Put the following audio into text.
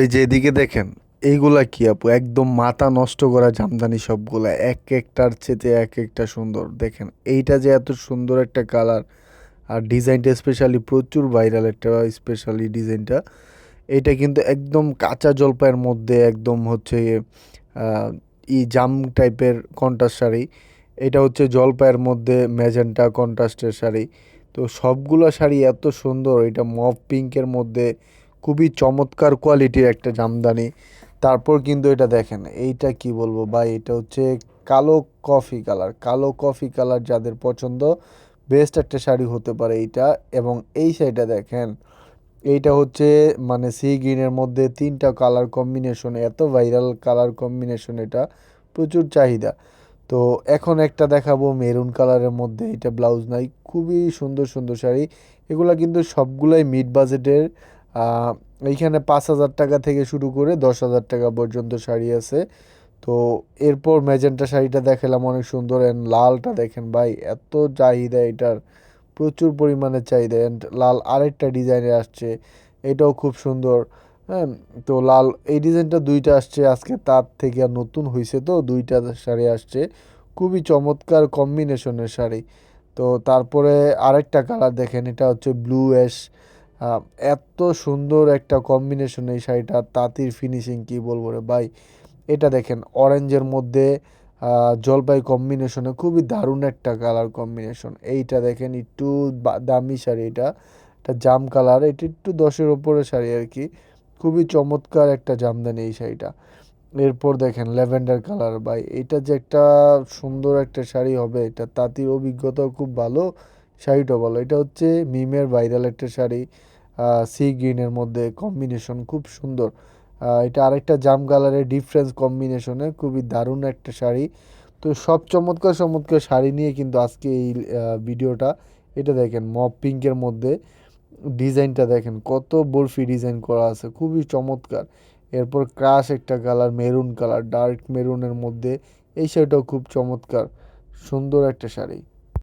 এই যে এদিকে দেখেন, এইগুলা কি আপু? একদম মাথা নষ্ট করা জামদানি সবগুলা, এক একটার চেতে এক একটা সুন্দর। দেখেন, এইটা যে এত সুন্দর একটা কালার, আর ডিজাইনটা স্পেশালি প্রচুর ভাইরাল একটা স্পেশালি ডিজাইনটা, এটা কিন্তু একদম কাঁচা জলপাইয়ের মধ্যে একদম হচ্ছে ই জাম টাইপের কন্ট্রাস্ট শাড়ি, এটা হচ্ছে জলপাইয়ের মধ্যে ম্যাজেন্টা কন্ট্রাস্টের শাড়ি। তো সবগুলো শাড়ি এত সুন্দর, এটা মফ পিঙ্কের মধ্যে খুবই চমৎকার কোয়ালিটির একটা জামদানি। তারপর কিন্তু এটা দেখেন, এইটা কি বলব ভাই? এটা হচ্ছে কালো কফি কালার কালো কফি কালার যাদের পছন্দ বেস্ট একটা শাড়ি হতে পারে এইটা। এবং এই শাড়িটা দেখেন, এইটা হচ্ছে মানে সি গ্রিনের মধ্যে তিনটা কালার কম্বিনেশন এত ভাইরাল কালার কম্বিনেশন এটা, প্রচুর চাহিদা। তো এখন একটা দেখাবো মেরুন কালারের মধ্যে, এটা ব্লাউজ নাই, খুবই সুন্দর সুন্দর শাড়ি। এগুলা কিন্তু সবগুলাই মিড বাজেটের এইখানে পাঁচ হাজার টাকা থেকে শুরু করে দশ হাজার টাকা পর্যন্ত শাড়ি আছে। তো এরপর ম্যাজেন্টা শাড়িটা দেখালাম, অনেক সুন্দর অ্যান্ড লালটা দেখেন ভাই, এত চাহিদা এটার, প্রচুর পরিমাণে চাহিদা অ্যান্ড লাল আরেকটা ডিজাইনে আসছে, এটাও খুব সুন্দর। হ্যাঁ তো লাল, এই ডিজাইনটা দুইটা আসছে, আজকে তার থেকে আর নতুন হয়েছে তো, দুইটা শাড়ি আসছে, খুবই চমৎকার কম্বিনেশনের শাড়ি। তো তারপরে আরেকটা কালার দেখেন, এটা হচ্ছে ব্লু অ্যাশ এত সুন্দর একটা কম্বিনেশন এই শাড়িটা, তাঁতির ফিনিশিং কি বলব রে ভাই? এটা দেখেন অরেঞ্জের মধ্যে জলপাই কম্বিনেশনে খুবই দারুণ একটা কালার কম্বিনেশন এইটা দেখেন, একটু দামি শাড়ি এটা। এটা জাম কালার এটা একটু দশের ওপরে শাড়ি আর কি। খুবই চমৎকার একটা জামদানি এই শাড়িটা। এরপর দেখেন, ল্যাভেন্ডার কালার ভাই। এটা যে একটা সুন্দর একটা শাড়ি হবে, এটা তাঁতির অভিজ্ঞতাও খুব ভালো। শাড়িটাও বলো। এটা হচ্ছে মিমের ভাইরাল একটা শাড়ি। সি গ্রিনের মধ্যে কম্বিনেশন খুব সুন্দর। এটা আরেকটা জাম কালারের ডিফারেন্স কম্বিনেশনে খুবই দারুণ একটা শাড়ি। তো সব চমৎকার চমৎকার শাড়ি নিয়ে কিন্তু আজকে এই ভিডিওটা। এটা দেখেন, মপ পিঙ্কের মধ্যে ডিজাইনটা দেখেন, কত বরফি ডিজাইন করা আছে, খুবই চমৎকার। এরপর ক্রাশ একটা কালার মেরুন কালার ডার্ক মেরুনের মধ্যে এই শাড়িটাও খুব চমৎকার, সুন্দর একটা শাড়ি।